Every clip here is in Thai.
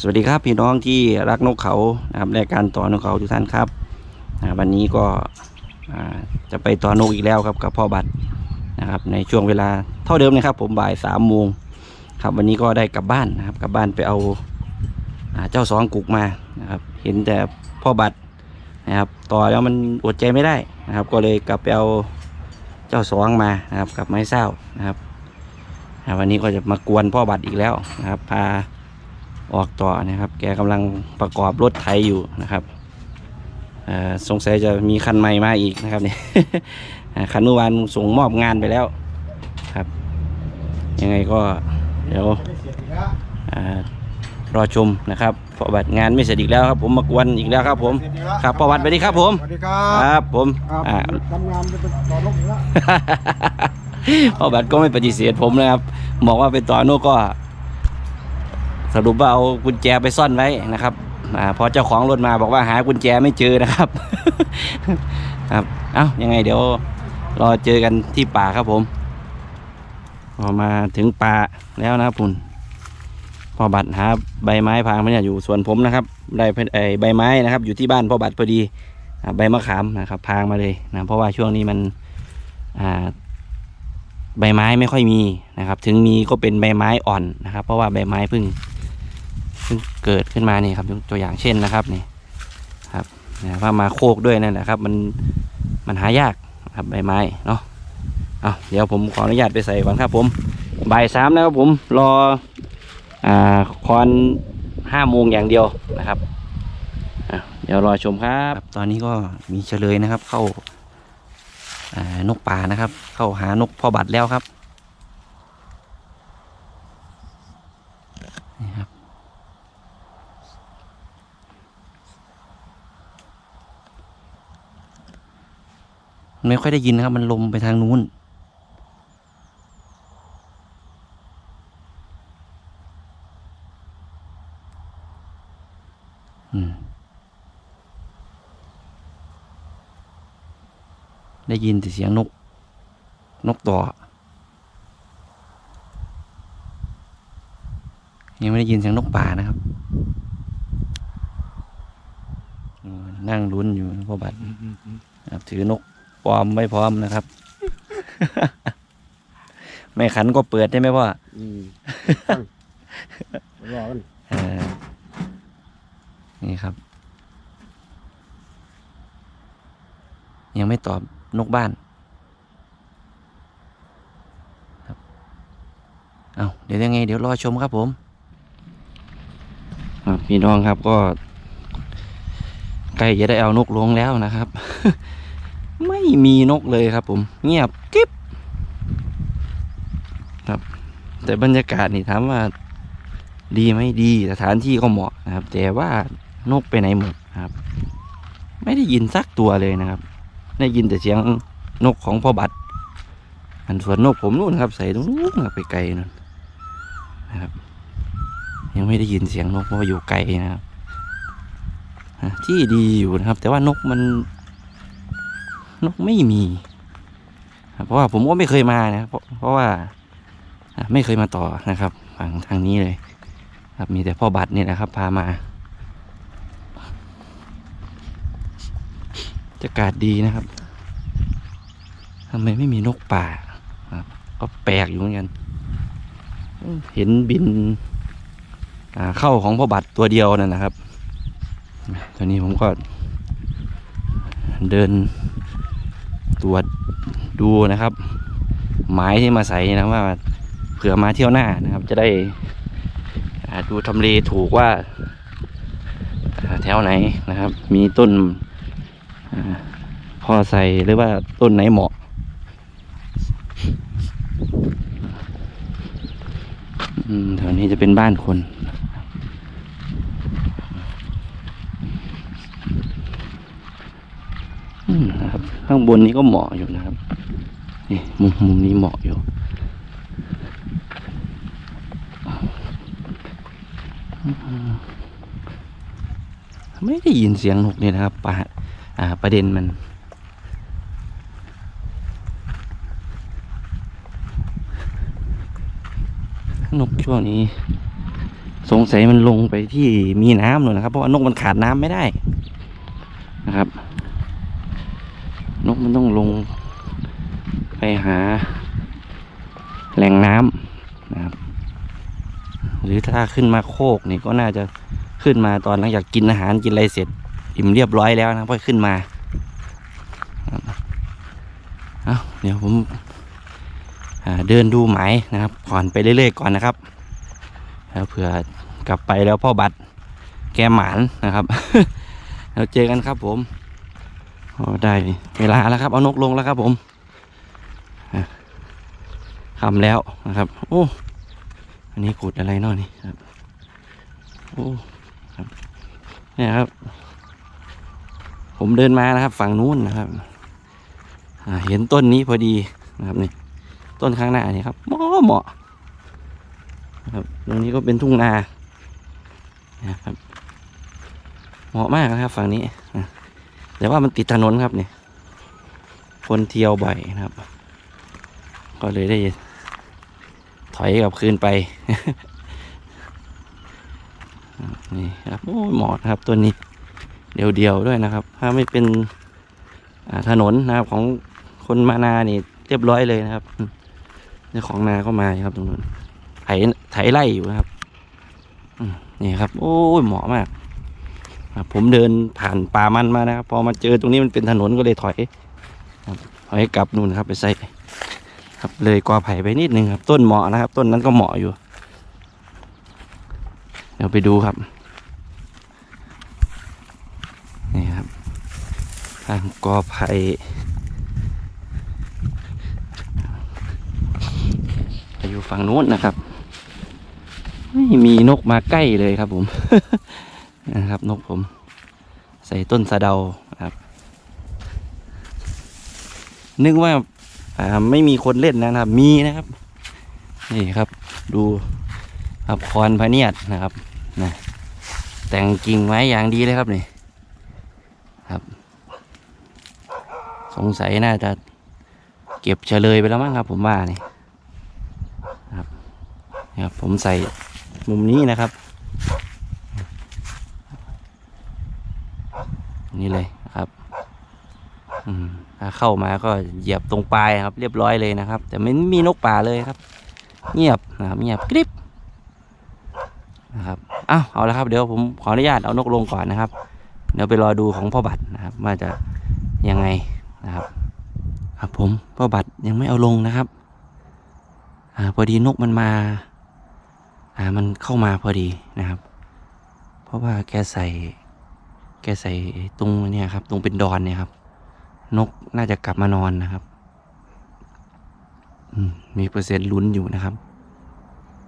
สวัสดีครับพี่น้องที่รักนกเขานะครับรายการต่อนกเขาทุกท่านครับวันนี้ก็จะไปต่อนกอีกแล้วครับกับพ่อบัตรนะครับในช่วงเวลาเท่าเดิมนะครับ ผมบ่ายสามโมงครับวันนี้ก็ได้กลับบ้านนะครับกลับบ้านไปเอาอเจ้าสองกุกมานะครับเห็นแต่พ่อบัตรนะครับต่อแล้วมันอดใจไม่ได้นะครับ ก็เลยกลับไปเอาเจ้าสองมานะครับกับไม้เศร้านะครับวันนี้ก็จะมากวนพ่อบัตรอีกแล้วนะครับพา ออกต่อนะครับ แกกำลังประกอบรถไถอยู่นะครับเอ่อสงสัยจะมีคันใหม่มาอีกนะครับเนี่ยอ่าคันเมื่อวานส่งมอบงานไปแล้วครับ ยังไงก็เดี๋ยวอารอชมนะครับเพราะบัตรงานไม่เสร็จอีกแล้วครับ ผมมากวนอีกแล้วครับ ผมครับประวัติไปดีครับ ผมสวัสดีครัคบรับผมครับอ่าทำงานจะเป็นต่อนกอีกแล้วพ่อบัตรก็ไม่ปฏิเสธผมนะครับบอกว่าเป็นต่อโน่ก็ สรุปว่าเอากุญแจไปซ่อนไว้นะครับอพอเจ้าของรถมาบอกว่าหากุญแจไม่เจอนะครับครับเอ้ายังไงเดี๋ยวรอเจอกันที่ป่าครับผมพอมาถึงป่าแล้วนะครับคุณพ่อบัตรหาใบไม้พางมาเนี่ยอยู่สวนผมนะครับ ได้ใบไม้นะครับ อยู่ที่บ้านพ่อบัตรพอดีใบมะขามนะครับพางมาเลยนะเพราะว่าช่วงนี้มันอ่าใบไม้ไม่ค่อยมีนะครับ ถึงมีก็เป็นใบไม้อ่อนนะครับ เพราะว่าใบไม้เพิ่ง พิ่งเกิดขึ้นมานี่ครับยกตัวอย่างเช่นนะครับนี่ครับนะว่ามาโคกด้วยนั่นแหละครับ มันมันหายากนะครับใบไม้เนาะเอาเดี๋ยวผมขออนุญาตไปใส่ก่อนครับผมบ่ายสามนะครับผมรออ่าคอนห้าโมงอย่างเดียวนะครับเดี๋ยวรอชมครับ ตอนนี้ก็มีเฉลยนะครับ เข้าอ่านกป่านะครับ เข้าหานกพ่อบัตรแล้วครับนี่ครับ ไม่ค่อยได้ยินนะครับ มันลมไปทางนู้นอืมได้ยินแต่เสียงนก นกต่อ ยังไม่ได้ยินเสียงนกป่านะครับอืมนั่งลุ้นอยู่นะพ่อบัตรครับถือนก ปลอมไม่พร้อมนะครับ ไม่ขันก็เปิดได้ไหมพ่ออืมรอกันเออนี่ครับ ยังไม่ตอบนกบ้านครับเอาเดี๋ยวยังไง เดี๋ยวรอชมครับผมครับพี่น้องครับก็ใกล้จะได้เอานกลงแล้วนะครับ ไม่มีนกเลยครับ ผม เงียบกิ๊บครับ แต่บรรยากาศนี่ถามว่าดีไหมดีสถานที่ก็เหมาะนะครับ แต่ว่านกไปไหนหมดครับ ไม่ได้ยินสักตัวเลยนะครับ ได้ยินแต่เสียงนกของพ่อบัตรอันส่วนนกผมนู่นครับ ใส่ตรงนู้นไปไกลนั่นนะครับ ยังไม่ได้ยินเสียงนกเพราะอยู่ไกลนะครับที่ดีอยู่นะครับ แต่ว่านกมัน นกไม่มีเพราะว่าผมก็ไม่เคยมานะเพราะเพราะว่าไม่เคยมาต่อนะครับฝั่งทางนี้เลย ครับมีแต่พ่อบัตรนี่แหละครับ พามาบรรยากาศดีนะครับทำไมไม่มีนกป่าครับ ก็แปลกอยู่เหมือนกัน เห็นบินเข้าของพ่อบัตรตัวเดียวนั่นนะครับตอนนี้ผมก็เดิน ตรวจดูนะครับหมายที่มาใส่นะว่าเผื่อมาเที่ยวหน้านะครับ จะได้ดูทำเลถูกว่าแถวไหนนะครับ มีต้นพอใส่หรือว่าต้นไหนเหมาะอืมแถวนี้จะเป็นบ้านคน อืม นะครับ ข้างบนนี้ก็เหมาะอยู่นะครับ นี่มุมมุมนี้เหมาะอยู่ไม่ได้ยินเสียงนกเนี่ยนะครับปะอ่าประเด็นมันนกช่วงนี้ สงสัยมันลงไปที่มีน้ำเลยนะครับ เพราะว่านกมันขาดน้ำไม่ได้นะครับ นกมันต้องลงไปหาแหล่งน้ำนะครับ หรือถ้าขึ้นมาโคกนี่ก็น่าจะขึ้นมาตอนหลังจากกินอาหารกินอะไรเสร็จ อิ่มเรียบร้อยแล้วนะค่อยขึ้นมาเอาเดี๋ยวผมเดินดูหมายนะครับก่อนไปเรื่อยๆก่อนนะครับแล้วเผื่อกลับไปแล้วพ่อบัตรแกหมานนะครับเราเจอกันครับผม ได้เวลาแล้วครับ เอานกลงแล้วครับผมทำแล้วนะครับ โอ้ อันนี้ขุดอะไรนาะนี่ครับ โอ้ครับเนี่ยครับ ผมเดินมานะครับ ฝั่งนู้นนะครับเห็นต้นนี้พอดีนะครับนี่ ต้นข้างหน้านี่ครับเหมาะเหมาะนะครับตรงนี้ก็เป็นทุ่งนานะครับ เหมาะมากนะครับ ฝั่งนี้อะ แต่ว่ามันติดถนนครับเนี่ยคนเที่ยวบ่อยนะครับ ก็เลยได้ ถอยกลับคืนไป นี่ครับโอ้ยเหมาะครับตัวนี้ เดียวๆด้วยนะครับ ถ้าไม่เป็นถนนนะครับของคนมานานี่เรียบร้อยเลยนะครับเจ้าของนาก็มาครับตรงนู้นไถไถไล่อยู่นะครับนี่ครับ โอ้ยเหมาะมาก ผมเดินผ่านป่ามันมานะครับ พอมาเจอตรงนี้มันเป็นถนนก็เลยถอยถอยกลับนู่นครับ ไปใส่ครับเลยกอไผ่ไปนิดนึงครับ ต้นเหมาะนะครับ ต้นนั้นก็เหมาะอยู่ เดี๋ยวไปดูครับนี่ครับทางกอไผ่อยู่ฝั่งนู้นนะครับ ไม่มีนกมาใกล้เลยครับผม นะครับนกผม ใส่ต้นสะเดาครับ นึกว่าอ่าไม่มีคนเล่นนะครับ มีนะครับ นี่ครับ ดูครับคอนพะเนียดนะครับนะแต่งกิ่งไว้อย่างดีเลยครับนี่ครับ สงสัยน่าจะเก็บเฉลยไปแล้วมั้งครับ ผมว่านี่ครับนี่ครับผมใส่มุมนี้นะครับ นี่เลยครับอืมถ้าเข้ามาก็เหยียบตรงปลายครับ เรียบร้อยเลยนะครับ แต่ไม่มีนกป่าเลยครับ เงียบนะครับเงียบกริบนะครับอ้าวเอาละครับเดี๋ยวผมขออนุญาตเอานกลงก่อนนะครับเดี๋ยวไปรอดูของพ่อบัตรนะครับว่าจะยังไงนะครับ ครับผมพ่อบัตรยังไม่เอาลงนะครับ อ่าพอดีนกมันมา อ่ามันเข้ามาพอดีนะครับ เพราะว่าแกใส่ แกใส่ตรงเนี่ยครับ ตรงเป็นดอนเนี่ยครับ นกน่าจะกลับมานอนนะครับมมีเปอร์เซ็นต์ลุ้นอยู่นะครับ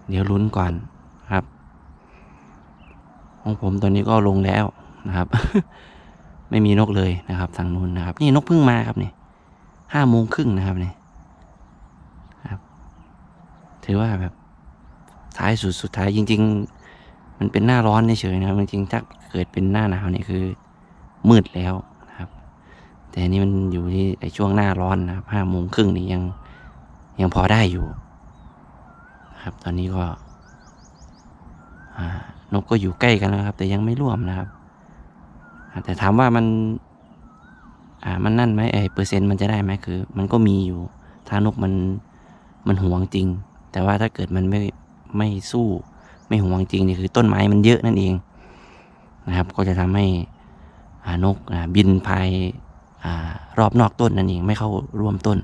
เดี๋ยวลุ้นก่อนครับ ของผมตอนนี้ก็ลงแล้วนะครับ ไม่มีนกเลยนะครับทางนู้นนะครับ นี่นกเพิ่งมาครับนี่ห้าโมงครึ่งนะครับนี่ครับ ถือว่าแบบท้ายสุดสุดท้ายจริง ๆ มันเป็นหน้าร้อนเฉยๆนะครับจริงๆถ้าเกิดเป็นหน้าหนาวนี่คือมืดแล้วนะครับ แต่อันนี่มันอยู่ที่ไอช่วงหน้าร้อนนะครับห้าโมงครึ่งนี่ยังยังพอได้อยู่นะครับ ตอนนี้ก็นกก็อยู่ใกล้กันแล้วครับ แต่ยังไม่ร่วมนะครับแต่ถามว่ามันอ่ามันนั่นไหมไอเปอร์เซ็นต์มันจะได้ไหมคือ มันก็มีอยู่ ถ้านกมันมันหวงจริง แต่ว่าถ้าเกิดมันไม่ไม่สู้ ไม่ห่วงจริงนี่คือต้นไม้มันเยอะนั่นเองนะครับ ก็จะทำให้นกบินภายอรอบนอกต้นนั่นเองไม่เข้าร่วมต้น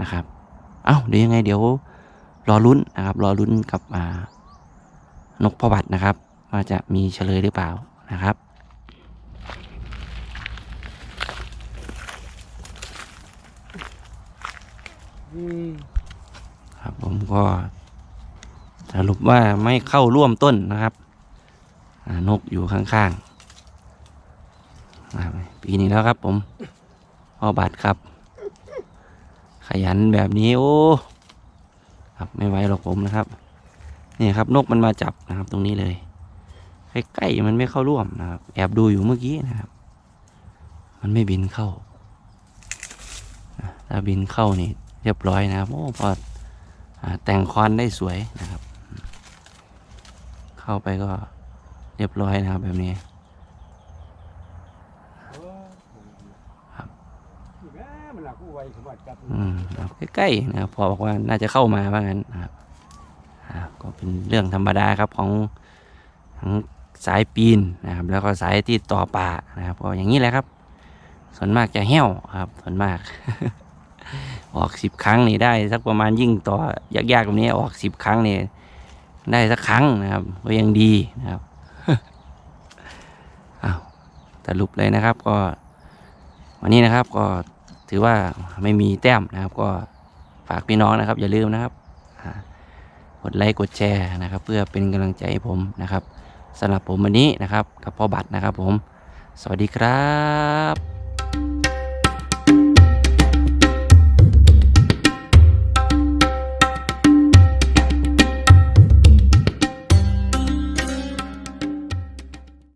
นะครับเอ้าเดี๋ยวยังไงเดี๋ยวรอลุ้นนะครับ รอลุ้นกับนกพอบัตนะครับ ว่าจะมีเฉลยหรือเปล่านะครับ อืม ครับผมก็สรุป ว่าไม่เข้าร่วมต้นนะครับนกอยู่ข้างๆปีนี้แล้วครับ ผมพ่อบัตรครับ ขยันแบบนี้โอ้ครับไม่ไหวหรอกผมนะครับนี่ครับ นกมันมาจับนะครับ ตรงนี้เลยใกล้ๆมันไม่เข้าร่วมนะครับ แอบดูอยู่เมื่อกี้นะครับ มันไม่บินเข้าถ้าบินเข้านี่เรียบร้อยนะครับโอ้พอแต่งคอนได้สวยนะครับ เข้าไปก็เรียบร้อยนะครับแบบนี้ครับอืมครับใกล้ๆนะครับพอบอกว่าน่าจะเข้ามาว่างั้นนะครับก็เป็นเรื่องธรรมดาครับของทั้งสายปีนนะครับ แล้วก็สายที่ต่อป่านะครับก็อย่างนี้แหละครับ ส่วนมากจะแห้วครับ ส่วนมาก ออกสิบครั้งนี่ได้ สักประมาณยิ่งต่อยากๆแบบนี้ออกสิบครั้งนี่ ได้สักครั้งนะครับ ก็ยังดีนะครับอ้าวสรุปเลยนะครับก็ วันนี้นะครับก็ถือว่าไม่มีแต้มนะครับ ก็ฝากพี่น้องนะครับ อย่าลืมนะครับกดไลค์กดแชร์นะครับ เพื่อเป็นกำลังใจให้ผมนะครับสำหรับผมวันนี้นะครับ กับพ่อบัตรนะครับผม สวัสดีครับ